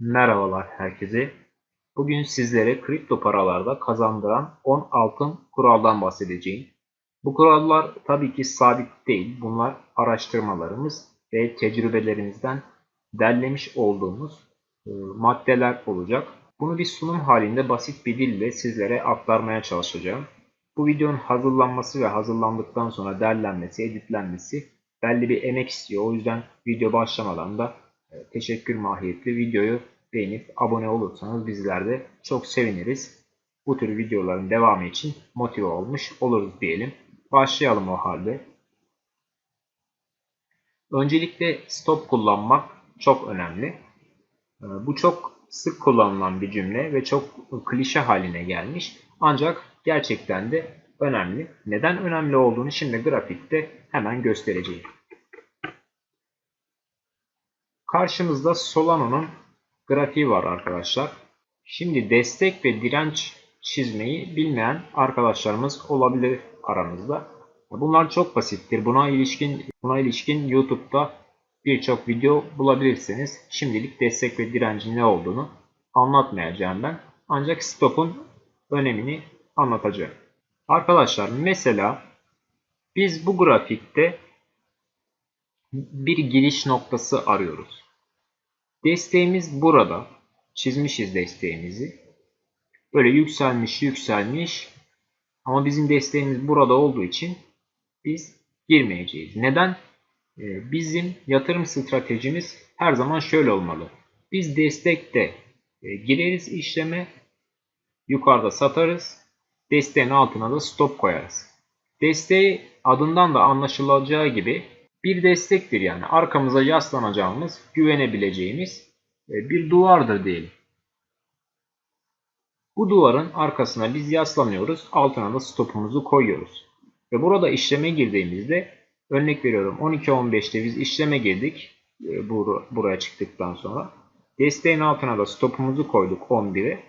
Merhabalar herkese. Bugün sizlere kripto paralarda kazandıran 10 altın kuraldan bahsedeceğim. Bu kurallar tabii ki sabit değil. Bunlar araştırmalarımız ve tecrübelerimizden derlemiş olduğumuz e, maddeler olacak. Bunu bir sunum halinde basit bir dille sizlere aktarmaya çalışacağım. Bu videonun hazırlanması ve hazırlandıktan sonra derlenmesi, editlenmesi belli bir emek istiyor. O yüzden video başlamadan da teşekkür mahiyetli videoyu beğenip abone olursanız bizler de çok seviniriz. Bu tür videoların devamı için motive olmuş oluruz diyelim. Başlayalım o halde. Öncelikle stop kullanmak çok önemli. E, Bu çok sık kullanılan bir cümle ve çok klişe haline gelmiş. Ancak gerçekten de önemli. Neden önemli olduğunu şimdi grafikte hemen göstereceğim. Karşımızda Solano'nun grafiği var arkadaşlar. Şimdi destek ve direnç çizmeyi bilmeyen arkadaşlarımız olabilir aranızda. Bunlar çok basittir. Buna ilişkin buna ilişkin YouTube'da birçok video bulabilirsiniz. Şimdilik destek ve direncin ne olduğunu anlatmayacağım ben. Ancak stop'un önemini anlatacağım. Arkadaşlar mesela biz bu grafikte bir giriş noktası arıyoruz. Desteğimiz burada. Çizmişiz desteğimizi. Böyle yükselmiş yükselmiş. Ama bizim desteğimiz burada olduğu için biz girmeyeceğiz. Neden? Ee, Bizim yatırım stratejimiz her zaman şöyle olmalı. Biz destekte e, gireriz işleme, yukarıda satarız, desteğin altına da stop koyarız. Desteği adından da anlaşılacağı gibi bir destektir yani arkamıza yaslanacağımız, güvenebileceğimiz e, bir duvardır diyelim. Bu duvarın arkasına biz yaslanıyoruz, altına da stopumuzu koyuyoruz. Ve burada işleme girdiğimizde örnek veriyorum 12-15'te biz işleme girdik e, buraya çıktıktan sonra. Desteğin altına da stopumuzu koyduk 11'e.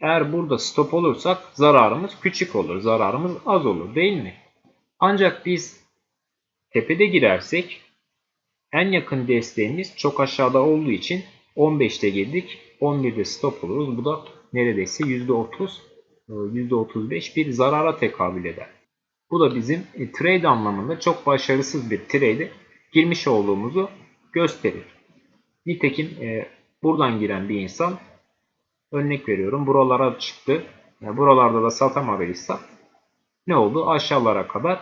Eğer burada stop olursak zararımız küçük olur, zararımız az olur değil mi? Ancak biz tepede girersek en yakın desteğimiz çok aşağıda olduğu için 15'te girdik. 11'de stop oluruz. Bu da neredeyse %30, %35 bir zarara tekabül eder. Bu da bizim e, trade anlamında çok başarısız bir trade'e girmiş olduğumuzu gösterir. Nitekim e, buradan giren bir insan örnek veriyorum buralara çıktı. Buralarda da satamadıysa ne oldu? Aşağılara kadar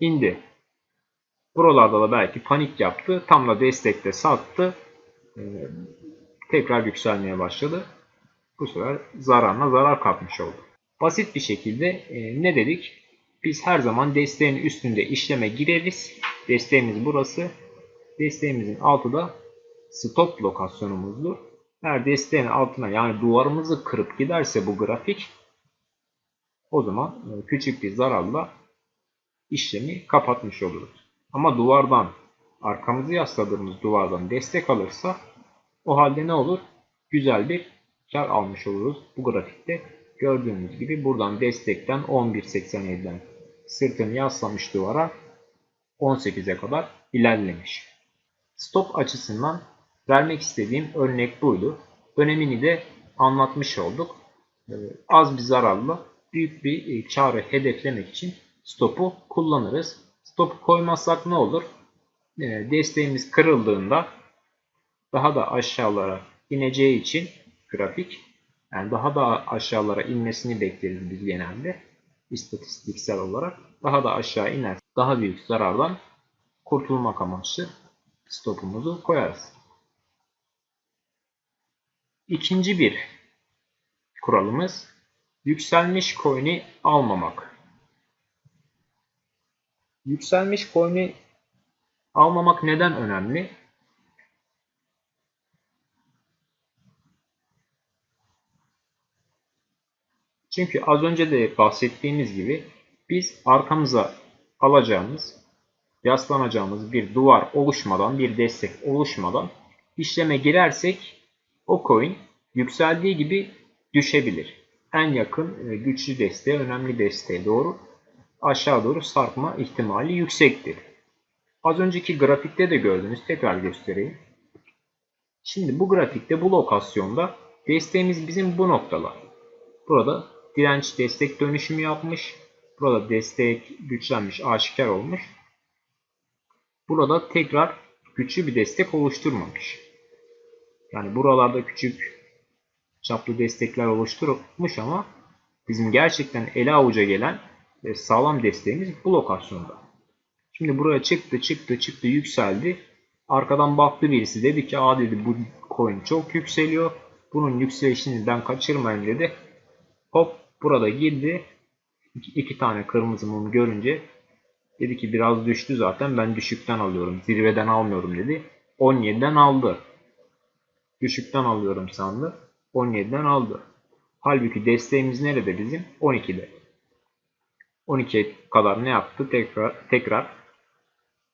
indi. Buralarda da belki panik yaptı. Tam da destekte sattı. Ee, tekrar yükselmeye başladı. Bu sefer zararına zarar kapmış oldu. Basit bir şekilde e, ne dedik? Biz her zaman desteğin üstünde işleme gireriz. Desteğimiz burası. Desteğimizin altı da stop lokasyonumuzdur. Eğer desteğin altına yani duvarımızı kırıp giderse bu grafik o zaman e, küçük bir zararla işlemi kapatmış oluruz. Ama duvardan arkamızı yasladığımız duvardan destek alırsa o halde ne olur? Güzel bir kar almış oluruz. Bu grafikte gördüğünüz gibi buradan destekten 11.87'den sırtını yaslamış duvara 18'e kadar ilerlemiş. Stop açısından vermek istediğim örnek buydu. Önemini de anlatmış olduk. Ee, az bir zararla büyük bir e, karı hedeflemek için stopu kullanırız. Stopu koymazsak ne olur? Ee, desteğimiz kırıldığında daha da aşağılara ineceği için grafik yani daha da aşağılara inmesini bekleriz biz genelde istatistiksel olarak. Daha da aşağı iner. Daha büyük zarardan kurtulmak amaçlı stopumuzu koyarız. İkinci bir kuralımız yükselmiş coin'i almamak. Yükselmiş coin'i almamak neden önemli? Çünkü az önce de bahsettiğimiz gibi biz arkamıza alacağımız, yaslanacağımız bir duvar oluşmadan, bir destek oluşmadan işleme girersek o coin yükseldiği gibi düşebilir. En yakın e, güçlü desteğe, önemli desteğe doğru aşağı doğru sarkma ihtimali yüksektir. Az önceki grafikte de gördünüz. Tekrar göstereyim. Şimdi bu grafikte bu lokasyonda desteğimiz bizim bu noktalar. Burada direnç destek dönüşümü yapmış. Burada destek güçlenmiş, aşikar olmuş. Burada tekrar güçlü bir destek oluşturmamış. Yani buralarda küçük çaplı destekler oluşturmuş ama bizim gerçekten ele avuca gelen ve sağlam desteğimiz bu lokasyonda. Şimdi buraya çıktı çıktı çıktı yükseldi. Arkadan baktı birisi dedi ki aa dedi bu coin çok yükseliyor. Bunun yükselişini ben kaçırmayayım dedi. Hop burada girdi. İki, iki tane kırmızı mum görünce dedi ki biraz düştü zaten ben düşükten alıyorum. Zirveden almıyorum dedi. 17'den aldı. Düşükten alıyorum sandı. 17'den aldı. Halbuki desteğimiz nerede bizim? 12'de. 12'ye kadar ne yaptı? Tekrar tekrar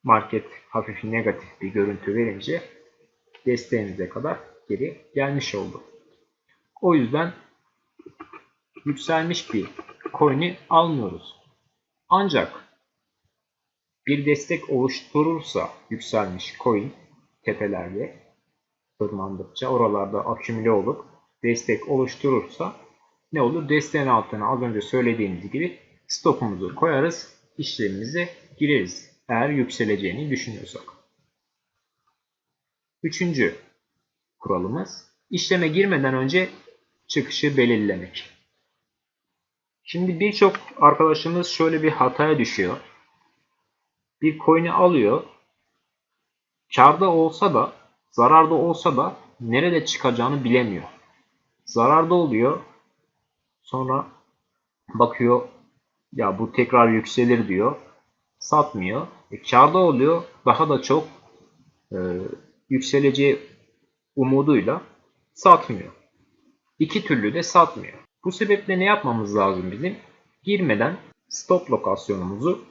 market hafif negatif bir görüntü verince desteğimize kadar geri gelmiş oldu. O yüzden yükselmiş bir coin'i almıyoruz. Ancak bir destek oluşturursa yükselmiş coin tepelerde tırmandıkça oralarda akümüle olup destek oluşturursa ne olur? Desteğin altına az önce söylediğimiz gibi stopumuzu koyarız, işlemimize gireriz. Eğer yükseleceğini düşünüyorsak. Üçüncü kuralımız işleme girmeden önce çıkışı belirlemek. Şimdi birçok arkadaşımız şöyle bir hataya düşüyor. Bir coin'i alıyor. Karda olsa da zararda olsa da nerede çıkacağını bilemiyor. Zararda oluyor. Sonra bakıyor ya bu tekrar yükselir diyor. Satmıyor. E, karda oluyor. Daha da çok e, yükseleceği umuduyla satmıyor. İki türlü de satmıyor. Bu sebeple ne yapmamız lazım bizim? Girmeden stop lokasyonumuzu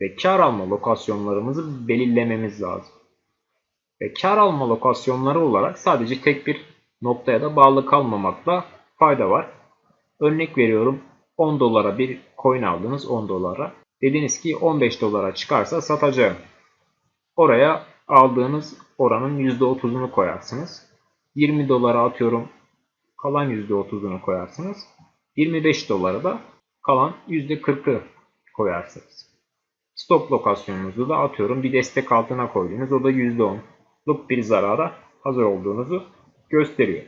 ve kar alma lokasyonlarımızı belirlememiz lazım. Ve kar alma lokasyonları olarak sadece tek bir noktaya da bağlı kalmamakla fayda var. Örnek veriyorum 10 dolara bir coin aldınız 10 dolara. Dediniz ki 15 dolara çıkarsa satacağım. Oraya aldığınız oranın %30'unu koyarsınız. 20 dolara atıyorum kalan %30'unu koyarsınız. 25 dolara da kalan %40'ı koyarsınız. Stop lokasyonunuzu da atıyorum bir destek altına koydunuz. O da %10'luk bir zarara hazır olduğunuzu gösteriyor.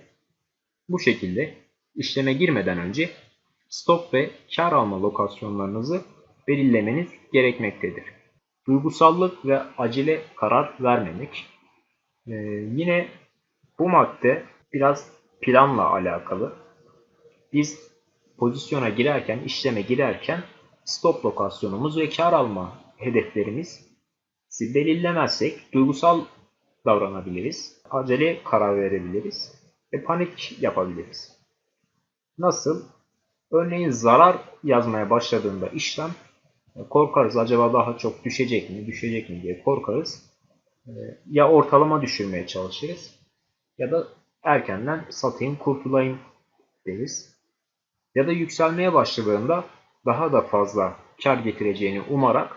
Bu şekilde işleme girmeden önce stop ve kar alma lokasyonlarınızı belirlemeniz gerekmektedir. Duygusallık ve acele karar vermemek. Ee, yine bu madde biraz planla alakalı. Biz pozisyona girerken, işleme girerken stop lokasyonumuz ve kar alma hedeflerimiz belirlemezsek duygusal davranabiliriz. Acele karar verebiliriz ve panik yapabiliriz. Nasıl? Örneğin zarar yazmaya başladığında işlem korkarız acaba daha çok düşecek mi, düşecek mi diye korkarız. Ya ortalama düşürmeye çalışırız ya da erkenden satayım kurtulayım deriz. Ya da yükselmeye başladığında daha da fazla kar getireceğini umarak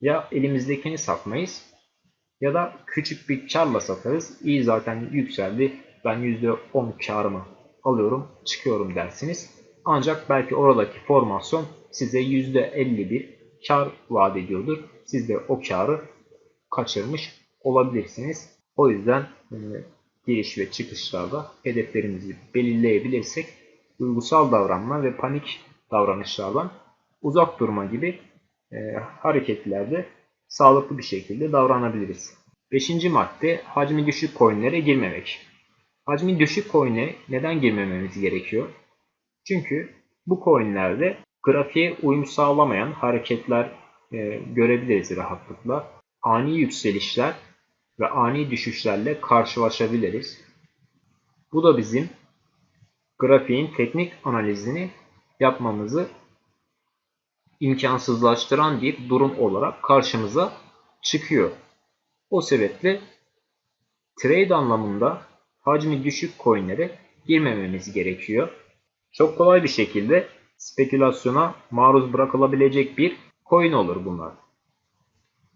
ya elimizdekini satmayız ya da küçük bir karla satarız. İyi zaten yükseldi. Ben %10 karımı alıyorum, çıkıyorum dersiniz. Ancak belki oradaki formasyon size %50 bir kar vaat ediyordur. Siz de o karı kaçırmış olabilirsiniz. O yüzden e, giriş ve çıkışlarda hedeflerimizi belirleyebilirsek duygusal davranma ve panik davranışlardan uzak durma gibi e, hareketlerde sağlıklı bir şekilde davranabiliriz. Beşinci madde hacmi düşük coinlere girmemek. Hacmi düşük coin'e neden girmememiz gerekiyor? Çünkü bu coinlerde grafiğe uyum sağlamayan hareketler e, görebiliriz rahatlıkla. Ani yükselişler ve ani düşüşlerle karşılaşabiliriz. Bu da bizim grafiğin teknik analizini yapmamızı imkansızlaştıran bir durum olarak karşımıza çıkıyor. O sebeple trade anlamında hacmi düşük coinlere girmememiz gerekiyor. Çok kolay bir şekilde spekülasyona maruz bırakılabilecek bir coin olur bunlar.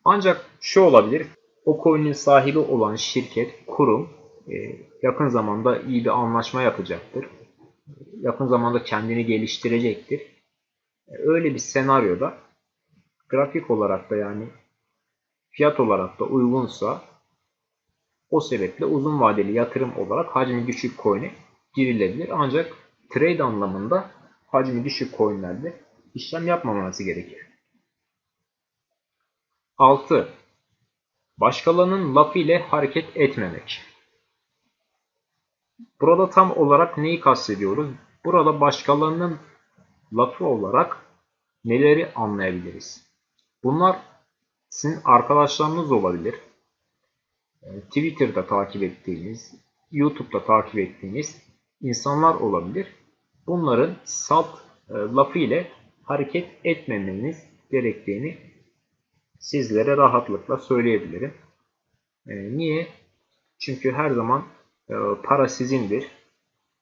Ancak şu olabilir. O coin'in sahibi olan şirket, kurum e, yakın zamanda iyi bir anlaşma yapacaktır. Yakın zamanda kendini geliştirecektir. E, öyle bir senaryoda grafik olarak da yani fiyat olarak da uygunsa o sebeple uzun vadeli yatırım olarak hacmi düşük coin'e girilebilir. Ancak trade anlamında hacmi düşük coin'lerde işlem yapmaması gerekir. 6. Başkalarının lafı ile hareket etmemek. Burada tam olarak neyi kastediyoruz? Burada başkalarının lafı olarak neleri anlayabiliriz? Bunlar sizin arkadaşlarınız olabilir. Ee, Twitter'da takip ettiğiniz, YouTube'da takip ettiğiniz insanlar olabilir. Bunların salt e, lafı ile hareket etmemeniz gerektiğini sizlere rahatlıkla söyleyebilirim. E, niye? Çünkü her zaman e, para sizindir.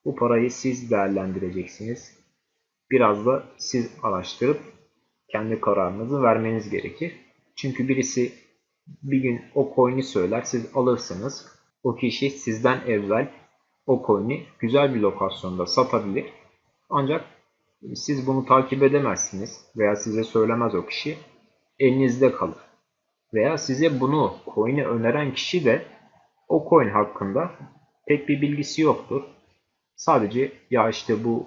Bu parayı siz değerlendireceksiniz. Biraz da siz araştırıp kendi kararınızı vermeniz gerekir. Çünkü birisi bir gün o coin'i söyler, siz alırsınız. O kişi sizden evvel o coin'i güzel bir lokasyonda satabilir. Ancak siz bunu takip edemezsiniz veya size söylemez o kişi. Elinizde kalır. Veya size bunu coin'i öneren kişi de o coin hakkında pek bir bilgisi yoktur. Sadece ya işte bu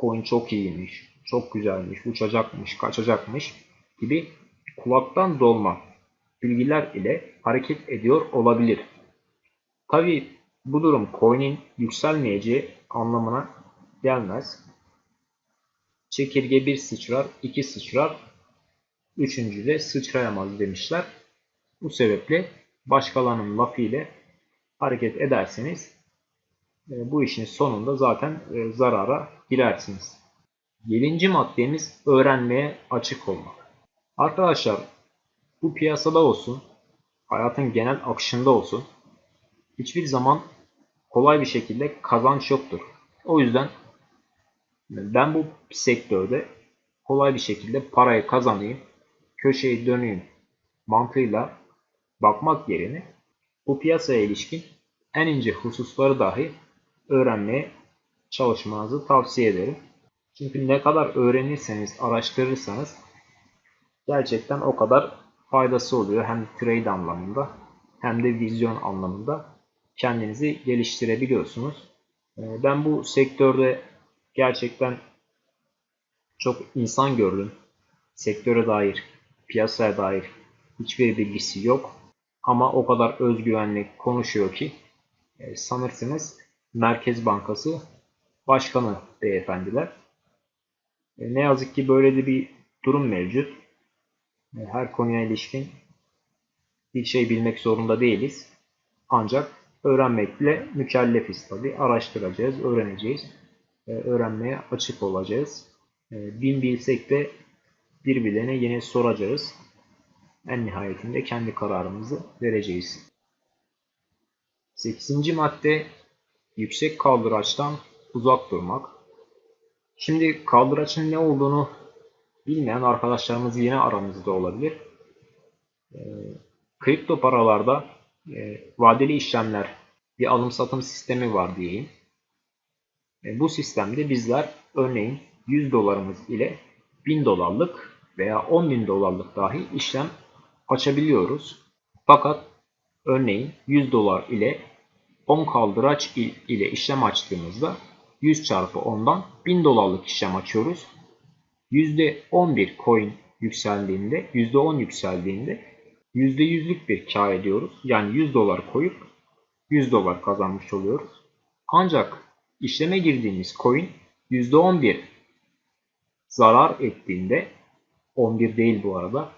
coin çok iyiymiş, çok güzelmiş, uçacakmış, kaçacakmış gibi kulaktan dolma bilgiler ile hareket ediyor olabilir. Tabi bu durum coin'in yükselmeyeceği anlamına gelmez. Çekirge bir sıçrar, iki sıçrar, üçüncü de sıçrayamaz demişler. Bu sebeple başkalarının lafı ile hareket ederseniz e, bu işin sonunda zaten e, zarara girersiniz. Yedinci maddemiz öğrenmeye açık olmak. Arkadaşlar bu piyasada olsun, hayatın genel akışında olsun hiçbir zaman kolay bir şekilde kazanç yoktur. O yüzden ben bu sektörde kolay bir şekilde parayı kazanayım, köşeyi döneyim mantığıyla bakmak yerine bu piyasaya ilişkin en ince hususları dahi öğrenmeye çalışmanızı tavsiye ederim. Çünkü ne kadar öğrenirseniz, araştırırsanız gerçekten o kadar faydası oluyor. Hem trade anlamında hem de vizyon anlamında kendinizi geliştirebiliyorsunuz. Ee, ben bu sektörde gerçekten çok insan gördüm. Sektöre dair, piyasaya dair hiçbir bilgisi yok. Ama o kadar özgüvenli konuşuyor ki e, sanırsınız Merkez Bankası Başkanı beyefendiler. E, ne yazık ki böyle de bir durum mevcut. E, her konuya ilişkin bir şey bilmek zorunda değiliz. Ancak öğrenmekle mükellefiz tabi. Araştıracağız, öğreneceğiz. Öğrenmeye açık olacağız. Bin bilsek de birbirlerine yine soracağız. En nihayetinde kendi kararımızı vereceğiz. 8. madde yüksek kaldıraçtan uzak durmak. Şimdi kaldıraçın ne olduğunu bilmeyen arkadaşlarımız yine aramızda olabilir. E, kripto paralarda e, vadeli işlemler bir alım satım sistemi var diyeyim. E, bu sistemde bizler örneğin 100 dolarımız ile 1000 dolarlık veya 10.000 dolarlık dahi işlem açabiliyoruz. Fakat örneğin 100 dolar ile 10 kaldıraç ile işlem açtığımızda 100 çarpı 10'dan 1000 dolarlık işlem açıyoruz. %11 coin yükseldiğinde, %10 yükseldiğinde %100'lük bir kar ediyoruz. Yani 100 dolar koyup 100 dolar kazanmış oluyoruz. Ancak işleme girdiğimiz coin %11 zarar ettiğinde 11 değil bu arada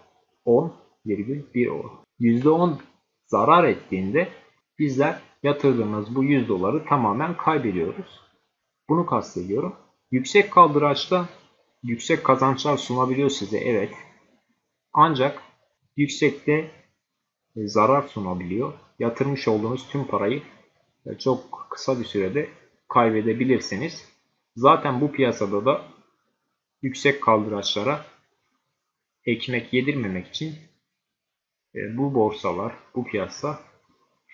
10,1 o. %10 zarar ettiğinde bizler yatırdığımız bu 100 doları tamamen kaybediyoruz. Bunu kastediyorum. Yüksek kaldıraçta yüksek kazançlar sunabiliyor size evet. Ancak yüksekte e, zarar sunabiliyor. Yatırmış olduğunuz tüm parayı e, çok kısa bir sürede kaybedebilirsiniz. Zaten bu piyasada da yüksek kaldıraçlara ekmek yedirmemek için e, bu borsalar, bu piyasa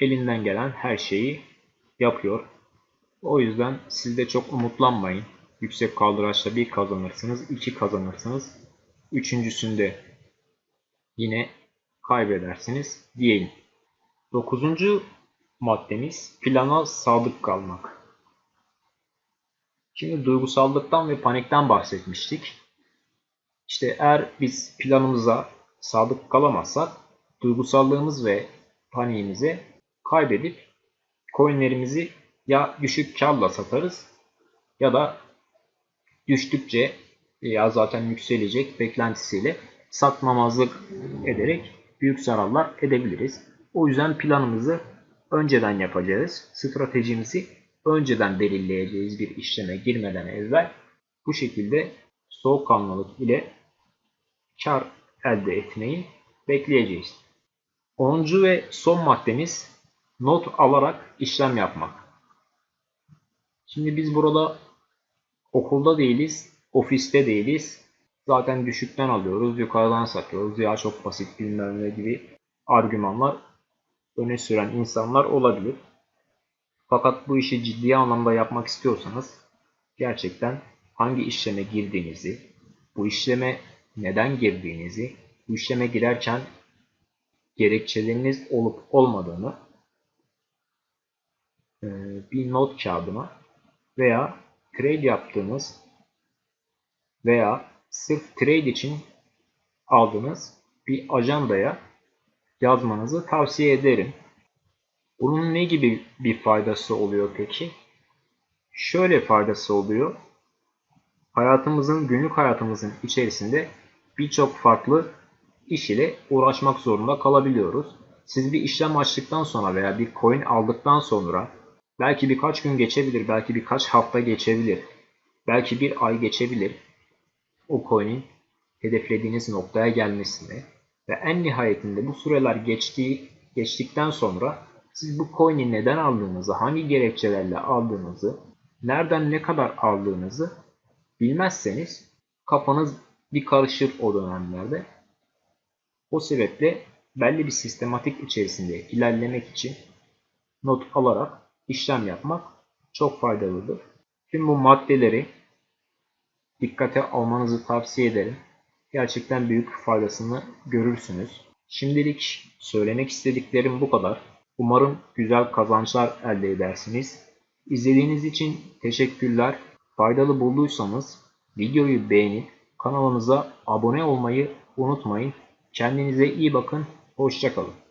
elinden gelen her şeyi yapıyor. O yüzden siz de çok umutlanmayın. Yüksek kaldıraçla bir kazanırsınız, iki kazanırsınız. Üçüncüsünde yine kaybedersiniz diyeyim. Dokuzuncu maddemiz plana sadık kalmak. Şimdi duygusallıktan ve panikten bahsetmiştik. İşte eğer biz planımıza sadık kalamazsak duygusallığımız ve paniğimizi kaybedip coinlerimizi ya düşük karla satarız ya da düştükçe ya zaten yükselecek beklentisiyle satmamazlık ederek büyük zararlar edebiliriz. O yüzden planımızı önceden yapacağız. Stratejimizi önceden belirleyeceğiz bir işleme girmeden evvel. Bu şekilde soğukkanlılık ile kar elde etmeyi bekleyeceğiz. 10. ve son maddemiz not alarak işlem yapmak. Şimdi biz burada okulda değiliz, ofiste değiliz. Zaten düşükten alıyoruz, yukarıdan satıyoruz ya çok basit bilmem ne gibi argümanlar öne süren insanlar olabilir. Fakat bu işi ciddi anlamda yapmak istiyorsanız gerçekten hangi işleme girdiğinizi, bu işleme neden girdiğinizi, bu işleme girerken gerekçeleriniz olup olmadığını e, bir not kağıdına veya trade yaptığınız veya sırf trade için aldığınız bir ajandaya yazmanızı tavsiye ederim. Bunun ne gibi bir faydası oluyor peki? Şöyle faydası oluyor. Hayatımızın, günlük hayatımızın içerisinde birçok farklı iş ile uğraşmak zorunda kalabiliyoruz. Siz bir işlem açtıktan sonra veya bir coin aldıktan sonra belki birkaç gün geçebilir, belki birkaç hafta geçebilir, belki bir ay geçebilir o coin'in hedeflediğiniz noktaya gelmesine ve en nihayetinde bu süreler geçtiği, geçtikten sonra siz bu coin'i neden aldığınızı, hangi gerekçelerle aldığınızı, nereden ne kadar aldığınızı bilmezseniz kafanız bir karışır o dönemlerde. O sebeple belli bir sistematik içerisinde ilerlemek için not alarak işlem yapmak çok faydalıdır. Tüm bu maddeleri dikkate almanızı tavsiye ederim. Gerçekten büyük faydasını görürsünüz. Şimdilik söylemek istediklerim bu kadar. Umarım güzel kazançlar elde edersiniz. İzlediğiniz için teşekkürler. Faydalı bulduysanız videoyu beğenip kanalımıza abone olmayı unutmayın. Kendinize iyi bakın. Hoşçakalın.